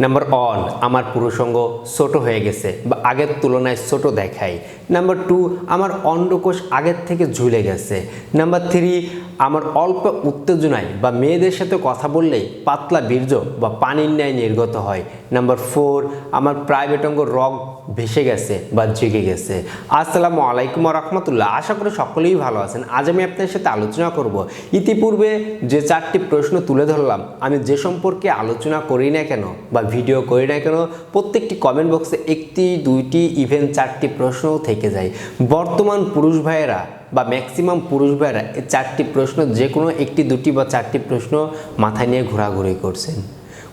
Number on আমার পুরুষঙ্গ ছোট হয়ে গেছে বা আগের তুলনায় ছোট দেখায়। নাম্বার টু আমার অন্ডকোষ আগের থেকে ঝুলে গেছে। নাম্বার থ্রি আমার অল্প উত্তেজনায় বা মেয়েদের সাথে কথা বললেই পাতলা বীর্য বা পানির ন্যায় নির্গত হয়। নাম্বার ফোর আমার প্রাইভেট অঙ্গ রগ ভেসে গেছে বা জেগে গেছে। আসসালামু আলাইকুম রহমতুল্লাহ। আশা করি সকলেই ভালো আছেন। আজ আমি আপনার সাথে আলোচনা করব। ইতিপূর্বে যে চারটি প্রশ্ন তুলে ধরলাম, আমি যে সম্পর্কে আলোচনা করি না কেন বা ভিডিও করি না কেন, প্রত্যেকটি কমেন্ট বক্সে একটি, দুইটি ইভেন চারটি প্রশ্নও থেকে যায়। বর্তমান পুরুষ ভাইয়েরা বা ম্যাক্সিমাম পুরুষ ভাইয়েরা এই চারটি প্রশ্ন যে কোনো একটি, দুটি বা চারটি প্রশ্ন মাথায় নিয়ে ঘোরাঘুরি করছেন।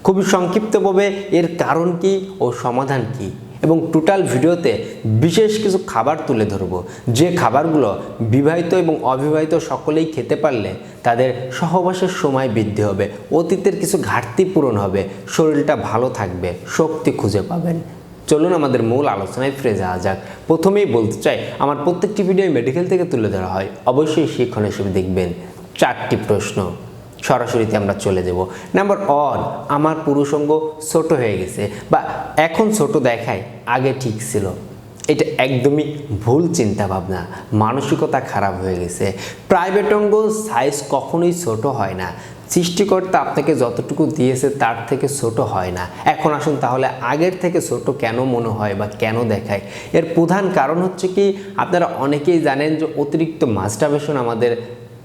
খুবই সংক্ষিপ্তভাবে এর কারণ কি ও সমাধান কি এবং টোটাল ভিডিওতে বিশেষ কিছু খাবার তুলে ধরব। যে খাবারগুলো বিবাহিত এবং অবিবাহিত সকলেই খেতে পারলে তাদের সহবাসের সময় বৃদ্ধি হবে, অতীতের কিছু ঘাটতি পূরণ হবে, শরীরটা ভালো থাকবে, শক্তি খুঁজে পাবেন। চলুন আমাদের মূল আলোচনায় ফিরে যাওয়া যাক। প্রথমেই বলতে চাই, আমার প্রত্যেকটি ভিডিও মেডিকেল থেকে তুলে ধরা হয়। অবশ্যই শিক্ষণ হিসেবে দেখবেন। চারটি প্রশ্ন। সরাসরিতে আমরা চলে যাব। নাম্বার অন আমার পুরুষঙ্গ ছোট হয়ে গেছে বা এখন ছোট দেখায় আগে ঠিক ছিল। এটা একদমই ভুল চিন্তা ভাবনা মানসিকতা খারাপ হয়ে গেছে। প্রাইভেট অঙ্গ সাইজ কখনোই ছোট হয় না। সৃষ্টিকর্তা আপনাকে যতটুকু দিয়েছে তার থেকে ছোট হয় না। এখন আসুন তাহলে আগের থেকে ছোট কেন মনে হয় বা কেন দেখায়? এর প্রধান কারণ হচ্ছে কি, আপনারা অনেকেই জানেন যে অতিরিক্ত মাস্টারবেশন আমাদের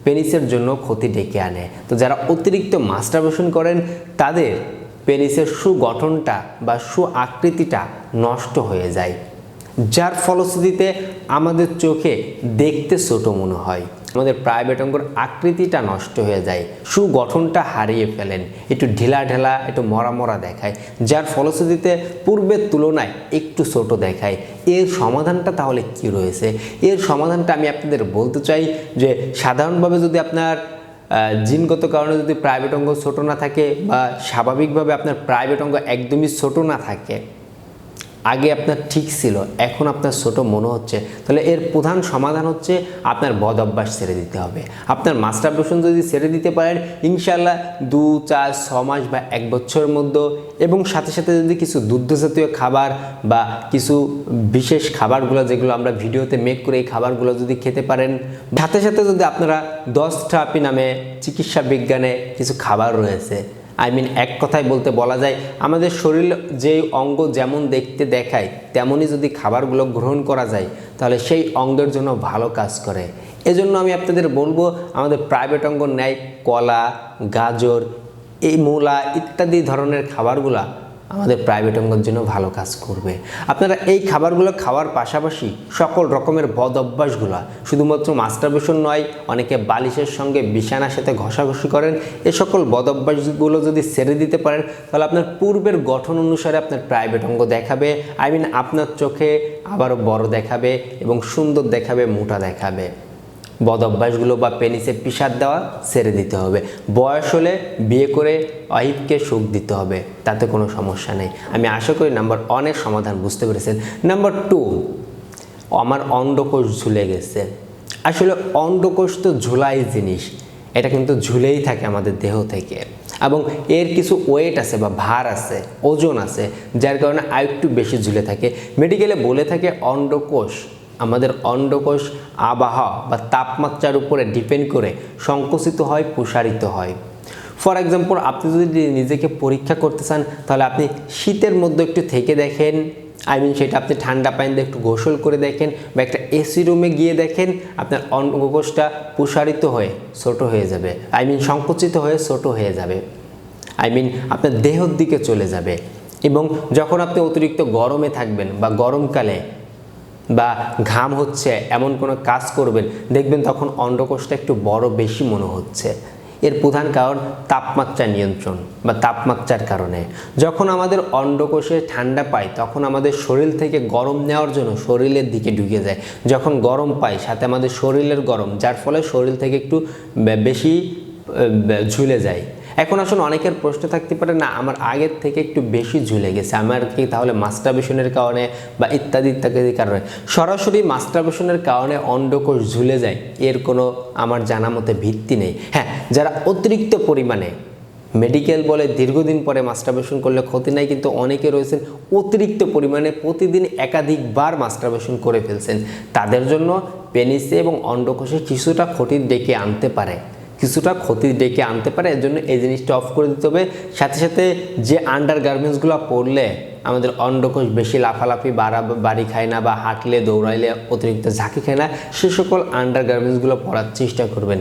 পেনিসের জন্য ক্ষতি ডেকে আনে। তো যারা অতিরিক্ত মাস্টারবেশন করেন, তাদের পেনিসের সুগঠনটা বা সু আকৃতিটা নষ্ট হয়ে যায়। যার ফলশ্রুতিতে আমাদের চোখে দেখতে ছোট মনে হয়। আমাদের প্রাইভেট অঙ্গর আকৃতিটা নষ্ট হয়ে যায়। সুগঠনটা হারিয়ে ফেলেন। একটু ঢিলা ঢেলা, একটু মরা মরা দেখায়। যার ফলশ্রুতিতে পূর্বের তুলনায় একটু ছোট দেখায়। এর সমাধানটা তাহলে কি রয়েছে? এর সমাধানটা আমি আপনাদের বলতে চাই যে, সাধারণভাবে যদি আপনার জিনগত কারণে যদি প্রাইভেট অঙ্গ ছোট না থাকে বা স্বাভাবিকভাবে আপনার প্রাইভেট অঙ্গ একদমই ছোট না থাকে আগে আপনার ঠিক ছিল, এখন আপনার ছোট মনে হচ্ছে। তাহলে এর প্রধান সমাধান হচ্ছে আপনার বদ অভ্যাস ছেড়ে দিতে হবে। আপনার মাস্টার মাস্টারবেশন যদি ছেড়ে দিতে পারেন ইনশাল্লাহ দু, চার, ছ মাস বা এক বছরের মধ্যে এবং সাথে সাথে যদি কিছু দুগ্ধ জাতীয় খাবার বা কিছু বিশেষ খাবারগুলো যেগুলো আমরা ভিডিওতে মেক করে এই খাবারগুলো যদি খেতে পারেন, সাথে সাথে যদি আপনারা দশ থেরাপি নামে চিকিৎসা বিজ্ঞানে কিছু খাবার রয়েছে আই মিন এক কথায় বলতে বলা যায়, আমাদের শরীর যেই অঙ্গ যেমন দেখতে দেখায়, তেমনই যদি খাবারগুলো গ্রহণ করা যায়, তাহলে সেই অঙ্গের জন্য ভালো কাজ করে। এজন্য আমি আপনাদের বলব, আমাদের প্রাইভেট অঙ্গ নেয় কলা, গাজর, এই মূলা ইত্যাদি ধরনের খাবারগুলা আমাদের প্রাইভেট অঙ্গের জন্য ভালো কাজ করবে। আপনারা এই খাবারগুলো খাওয়ার পাশাপাশি সকল রকমের বদ অভ্যাসগুলো, শুধুমাত্র মাস্টারবেশন নয়, অনেকে বালিশের সঙ্গে বিছানার সাথে ঘষাঘষি করেন, এ সকল বদ অভ্যাসগুলো যদি ছেড়ে দিতে পারেন, তাহলে আপনার পূর্বের গঠন অনুসারে আপনার প্রাইভেট অঙ্গ দেখাবে। আই মিন আপনার চোখে আবারও বড় দেখাবে এবং সুন্দর দেখাবে, মোটা দেখাবে। বদ অভ্যাসগুলো বা পেনিসে পিসার দেওয়া ছেড়ে দিতে হবে। বয়স হলে বিয়ে করে ওয়াইফকে সুখ দিতে হবে, তাতে কোনো সমস্যা নেই। আমি আশা করি নাম্বার অনেক সমাধান বুঝতে পেরেছেন। নাম্বার টু আমার অন্ডকোষ ঝুলে গেছে। আসলে অন্ডকোষ তো ঝুলাই জিনিস, এটা কিন্তু ঝুলেই থাকে আমাদের দেহ থেকে। এবং এর কিছু ওয়েট আছে বা ভার আছে, ওজন আছে, যার কারণে আর একটু বেশি ঝুলে থাকে। মেডিকেলে বলে থাকে অন্ডকোষ আমাদের অন্ডকোষ আবহাওয়া বা তাপমাত্রার উপরে ডিপেন্ড করে সংকুচিত হয়, প্রসারিত হয়। ফর এক্সাম্পল আপনি যদি নিজেকে পরীক্ষা করতে চান, তাহলে আপনি শীতের মধ্যে একটু থেকে দেখেন। আই মিন সেটা আপনি ঠান্ডা পানি দিয়ে একটু গোসল করে দেখেন বা একটা এসি রুমে গিয়ে দেখেন, আপনার অন্ডকোষটা প্রসারিত হয়ে ছোট হয়ে যাবে। আই মিন সংকুচিত হয়ে ছোট হয়ে যাবে। আই মিন আপনার দেহর দিকে চলে যাবে। এবং যখন আপনি অতিরিক্ত গরমে থাকবেন বা গরমকালে বা ঘাম হচ্ছে, এমন কোনো কাজ করবেন, দেখবেন তখন অন্ডকোষটা একটু বড় বেশি মনে হচ্ছে। এর প্রধান কারণ তাপমাত্রা নিয়ন্ত্রণ বা তাপমাত্রার কারণে। যখন আমাদের অন্ডকোষে ঠান্ডা পায় তখন আমাদের শরীর থেকে গরম নেওয়ার জন্য শরীরের দিকে ঢুকে যায়। যখন গরম পাই, সাথে আমাদের শরীরের গরম, যার ফলে শরীর থেকে একটু বেশি ঝুলে যায়। এখন আসলে অনেকের প্রশ্ন থাকতে পারে, না, আমার আগের থেকে একটু বেশি ঝুলে গেছে। আমার কি তাহলে মাস্টারবেশনের কারণে বা ইত্যাদি ইত্যাদি কারণে? সরাসরি মাস্টারবেশনের কারণে অন্ডকোষ ঝুলে যায়, এর কোনো আমার জানা মতে ভিত্তি নেই। হ্যাঁ যারা অতিরিক্ত পরিমাণে মেডিকেল বলে দীর্ঘদিন পরে মাস্টারবেশন করলে ক্ষতি নাই, কিন্তু অনেকে রয়েছেন অতিরিক্ত পরিমাণে প্রতিদিন একাধিকবার মাস্টারবেশন করে ফেলছেন। তাদের জন্য পেনিসে এবং অন্ডকোষে কিছুটা ক্ষতি ডেকে আনতে পারে। কিছুটা ক্ষতি ডেকে আনতে পারে, এর জন্য এই জিনিসটা অফ করে দিতে হবে। সাথে সাথে যে আন্ডার গার্মেন্টসগুলো পরলে আমাদের অন্ডকোষ বেশি লাফালাফি, বাড়া, বাড়ি খায় না বা হাঁটলে, দৌড়াইলে অতিরিক্ত ঝাঁকি খায় না, সে সকল আন্ডার গার্মেন্টসগুলো পরার চেষ্টা করবেন।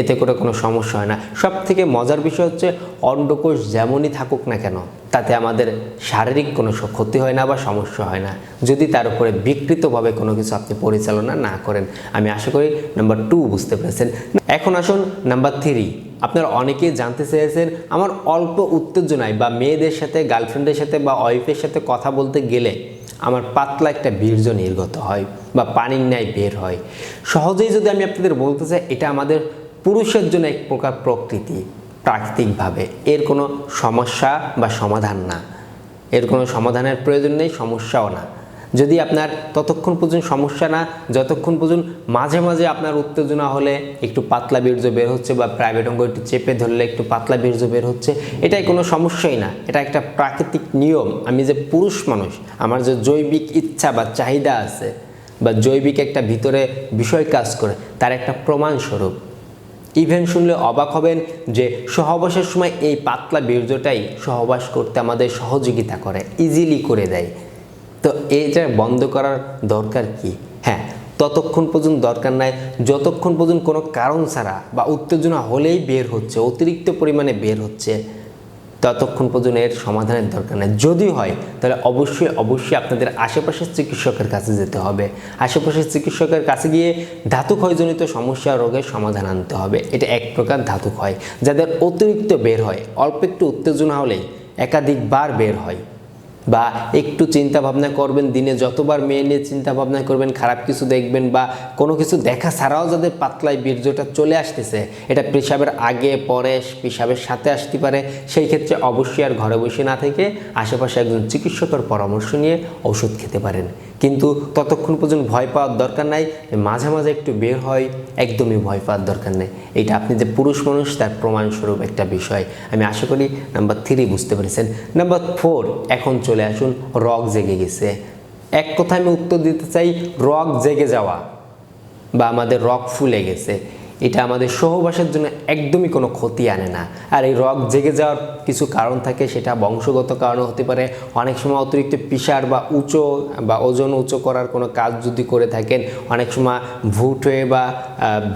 এতে করে কোনো সমস্যা হয় না। সব থেকে মজার বিষয় হচ্ছে অন্ডকোষ যেমনই থাকুক না কেন, তাতে আমাদের শারীরিক কোনো ক্ষতি হয় না বা সমস্যা হয় না। যদি তার উপরে বিকৃতভাবে কোনো কিছু আপনি পরিচালনা না করেন, আমি আশা করি নাম্বার টু বুঝতে পেরেছেন। এখন আসুন নাম্বার থ্রি আপনারা অনেকেই জানতে চেয়েছেন, আমার অল্প উত্তেজনায় বা মেয়েদের সাথে গার্লফ্রেন্ডের সাথে বা ওয়াইফের সাথে কথা বলতে গেলে আমার পাতলা একটা বীর্য নির্গত হয় বা পানির ন্যায় বের হয়। সহজেই যদি আমি আপনাদের বলতে চাই, এটা আমাদের পুরুষের জন্য এক প্রকার প্রকৃতি, প্রাকৃতিকভাবে। এর কোনো সমস্যা বা সমাধান না। এর কোনো সমাধানের প্রয়োজন নেই, সমস্যাও না। যদি আপনার ততক্ষণ পর্যন্ত সমস্যা না, যতক্ষণ পর্যন্ত মাঝে মাঝে আপনার উত্তেজনা হলে একটু পাতলা বীর্য বের হচ্ছে বা প্রাইভেট অঙ্গ একটু চেপে ধরলে একটু পাতলা বীর্য বের হচ্ছে, এটাই কোনো সমস্যাই না। এটা একটা প্রাকৃতিক নিয়ম। আমি যে পুরুষ মানুষ, আমার যে জৈবিক ইচ্ছা বা চাহিদা আছে বা জৈবিক একটা ভিতরে বিষয় কাজ করে, তার একটা প্রমাণস্বরূপ। ইভেন শুনলে অবাক হবেন যে সহবাসের সময় এই পাতলা বীর্যটাই সহবাস করতে আমাদের সহযোগিতা করে ইজিলি করে দেয়। তো এটা বন্ধ করার দরকার কি? হ্যাঁ ততক্ষণ পর্যন্ত দরকার নাই। যতক্ষণ পর্যন্ত কোনো কারণ ছাড়া বা উত্তেজনা হলেই বের হচ্ছে, অতিরিক্ত পরিমাণে বের হচ্ছে। ততক্ষণ পর্যন্ত এর সমাধানের দরকার নেই। যদি হয়, তাহলে অবশ্যই অবশ্যই আপনাদের আশেপাশের চিকিৎসকের কাছে যেতে হবে। আশেপাশের চিকিৎসকের কাছে গিয়ে ধাতু ক্ষয়জনিত সমস্যা, রোগের সমাধান আনতে হবে। এটা এক প্রকার ধাতু ক্ষয়। যাদের অতিরিক্ত বের হয়, অল্প একটু উত্তেজনা হলেই একাধিকবার বের হয়। বা একটু চিন্তা ভাবনা করবেন, দিনে যতবার মেয়ে নিয়ে চিন্তা ভাবনা করবেন, খারাপ কিছু দেখবেন বা কোনো কিছু দেখা ছাড়াও যাদের পাতলায় বীর্যটা চলে আসতেছে, এটা পেশাবের আগে, পরে, পেশাবের সাথে আসতে পারে, সেই ক্ষেত্রে অবশ্যই আর ঘরে বসে না থেকে আশেপাশে একজন চিকিৎসকের পরামর্শ নিয়ে ওষুধ খেতে পারেন। কিন্তু ততক্ষণ পর্যন্ত ভয় পাওয়ার দরকার নাই, মাঝে মাঝে একটু বের হয়, একদমই ভয় পাওয়ার দরকার নেই। এটা আপনি যে পুরুষ মানুষ, তার প্রমাণস্বরূপ একটা বিষয়। আমি আশা করি নাম্বার থ্রি বুঝতে পেরেছেন। নাম্বার ফোর এখন চলে আসুন রগ জেগে গেছে। এক কথা আমি উত্তর দিতে চাই রগ জেগে যাওয়া বা আমাদের রগ ফুলে গেছে। এটা আমাদের সহবাসের জন্য একদমই কোনো ক্ষতি আনে না। আর এই রগ জেগে যাওয়ার কিছু কারণ থাকে, সেটা বংশগত কারণে হতে পারে। অনেক সময় অতিরিক্ত পিসার বা উঁচু বা ওজন উঁচু করার কোনো কাজ যদি করে থাকেন, অনেক সময় ভুট হয়ে বা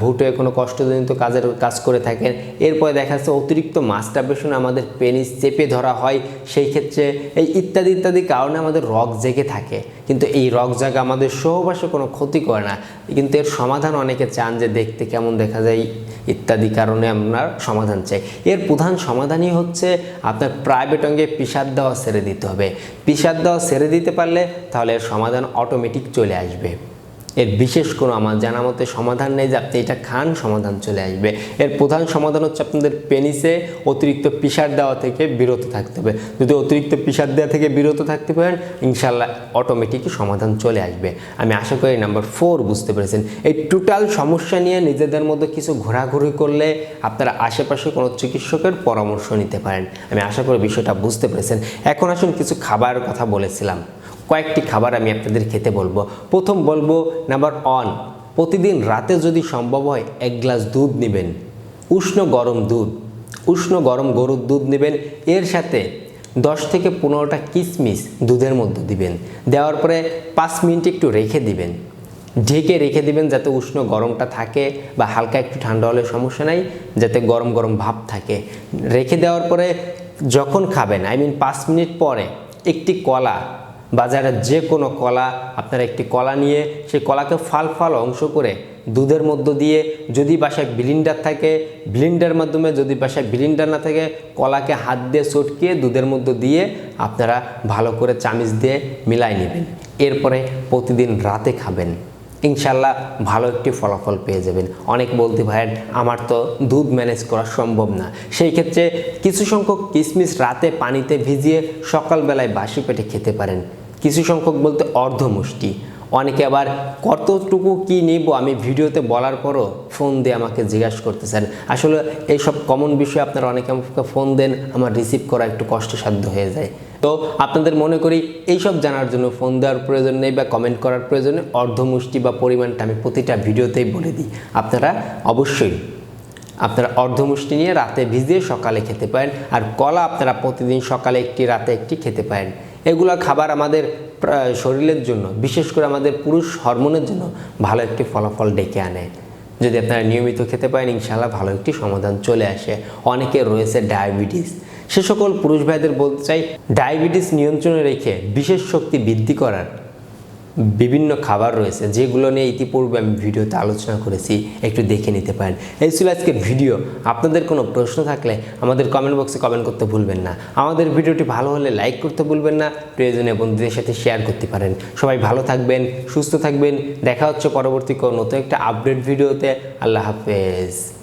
ভুট হয়ে কোনো কষ্টজনিত কাজের কাজ করে থাকেন, এরপরে দেখা যাচ্ছে অতিরিক্ত মাস্টারবেশন আমাদের পেনিস চেপে ধরা হয়। সেই ক্ষেত্রে এই ইত্যাদি ইত্যাদি কারণে আমাদের রগ জেগে থাকে। কিন্তু এই রগ জায়গা আমাদের সহবাসে কোনো ক্ষতি করে না। কিন্তু এর সমাধান অনেকে চান যে দেখতে কেমন দেখা যায় ইত্যাদি কারণে আপনার সমাধান চাই। এর প্রধান সমাধানই হচ্ছে আপনার প্রাইভেট অঙ্গে পিসার দেওয়া ছেড়ে দিতে হবে। পিসার দেওয়া ছেড়ে দিতে পারলে তাহলে এর সমাধান অটোমেটিক চলে আসবে। এর বিশেষ কোনো আমার জানা মতে সমাধান নেই যে আপনি এটা খান, সমাধান চলে আসবে। এর প্রধান সমাধান হচ্ছে আপনাদের পেনিসে অতিরিক্ত পিসার দেওয়া থেকে বিরত থাকতে হবে। যদি অতিরিক্ত পিসার দেওয়া থেকে বিরত থাকতে পারেন ইনশাল্লাহ অটোমেটিকই সমাধান চলে আসবে। আমি আশা করি নাম্বার ফোর বুঝতে পেরেছেন। এই টোটাল সমস্যা নিয়ে নিজেদের মধ্যে কিছু ঘোরাঘুরি করলে আপনারা আশেপাশে কোনো চিকিৎসকের পরামর্শ নিতে পারেন। আমি আশা করি বিষয়টা বুঝতে পেরেছেন। এখন আসুন কিছু খাবারের কথা বলেছিলাম। কয়েকটি খাবার আমি আপনাদের খেতে বলব। প্রথম বলব নাম্বার ওয়ান, প্রতিদিন রাতে যদি সম্ভব হয় এক গ্লাস দুধ নেবেন, উষ্ণ গরম দুধ। উষ্ণ গরম গরুর দুধ নেবেন, এর সাথে দশ থেকে পনেরোটা কিশমিশ দুধের মধ্যে দিবেন। দেওয়ার পরে পাঁচ মিনিট একটু রেখে দিবেন। ঢেকে রেখে দিবেন যাতে উষ্ণ গরমটা থাকে বা হালকা একটু ঠান্ডা হলে সমস্যা নাই, যাতে গরম গরম ভাব থাকে। রেখে দেওয়ার পরে যখন খাবেন, আই মিন পাঁচ মিনিট পরে একটি কলা বাজারের যে কোনো কলা, আপনারা একটি কলা নিয়ে সেই কলাকে ফাল ফাল অংশ করে দুধের মধ্য দিয়ে যদি বাসায় ব্লিন্ডার থাকে ব্লিন্ডার মাধ্যমে যদি বাসায় ব্লিন্ডার না থাকে, কলাকে হাত দিয়ে চটকিয়ে দুধের মধ্যে দিয়ে আপনারা ভালো করে চামিচ দিয়ে মিলাই নেবেন। এরপরে প্রতিদিন রাতে খাবেন। ইনশাল্লাহ ভালো একটি ফলাফল পেয়ে যাবেন। অনেক বলতে ভাইয়ের, আমার তো দুধ ম্যানেজ করা সম্ভব না। সেই ক্ষেত্রে কিছু সংখ্যক কিশমিশ রাতে পানিতে ভিজিয়ে সকালবেলায় বাসি পেটে খেতে পারেন। কিছু সংখ্যক বলতে অর্ধ মুষ্টি অনেকে আবার, কতটুকু কি নিব? আমি ভিডিওতে বলার পরও ফোন দিয়ে আমাকে জিজ্ঞাসা করতেছেন। আসলে এইসব কমন বিষয় আপনারা অনেকে আমাকে ফোন দেন, আমার রিসিভ করা একটু কষ্টসাধ্য হয়ে যায়। তো আপনাদের মনে করি, এইসব জানার জন্য ফোন দেওয়ার প্রয়োজন নেই বা কমেন্ট করার প্রয়োজন নেই। অর্ধমুষ্টি বা পরিমাণটা আমি প্রতিটা ভিডিওতেই বলে দিই। আপনারা অবশ্যই, আপনারা অর্ধমুষ্টি নিয়ে রাতে ভিজিয়ে সকালে খেতে পারেন। আর কলা আপনারা প্রতিদিন সকালে একটি, রাতে একটি খেতে পারেন। এগুলো খাবার আমাদের শরীরের জন্য, বিশেষ করে আমাদের পুরুষ হরমোনের জন্য ভালো একটি ফলাফল ডেকে আনে। যদি আপনারা নিয়মিত খেতে পারেন ইনশাল্লাহ ভালো একটি সমাধান চলে আসে। অনেকে রয়েছে ডায়াবেটিস। সে সকল পুরুষ ভাইদের বলতে চাই, ডায়াবেটিস নিয়ন্ত্রণে রেখে বিশেষ শক্তি বৃদ্ধি করার বিভিন্ন খাবার রয়েছে, যেগুলো নিয়ে ইতিপূর্বে আমি ভিডিওতে আলোচনা করেছি, একটু দেখে নিতে পারেন। এই ছিল আজকের ভিডিও। আপনাদের কোনো প্রশ্ন থাকলে আমাদের কমেন্ট বক্সে কমেন্ট করতে ভুলবেন না। আমাদের ভিডিওটি ভালো হলে লাইক করতে ভুলবেন না প্রয়োজনীয় বন্ধুদের সাথে শেয়ার করতে পারেন। সবাই ভালো থাকবেন, সুস্থ থাকবেন। দেখা হচ্ছে পরবর্তী কোনো নতুন একটা আপডেট ভিডিওতে। আল্লাহ হাফেজ।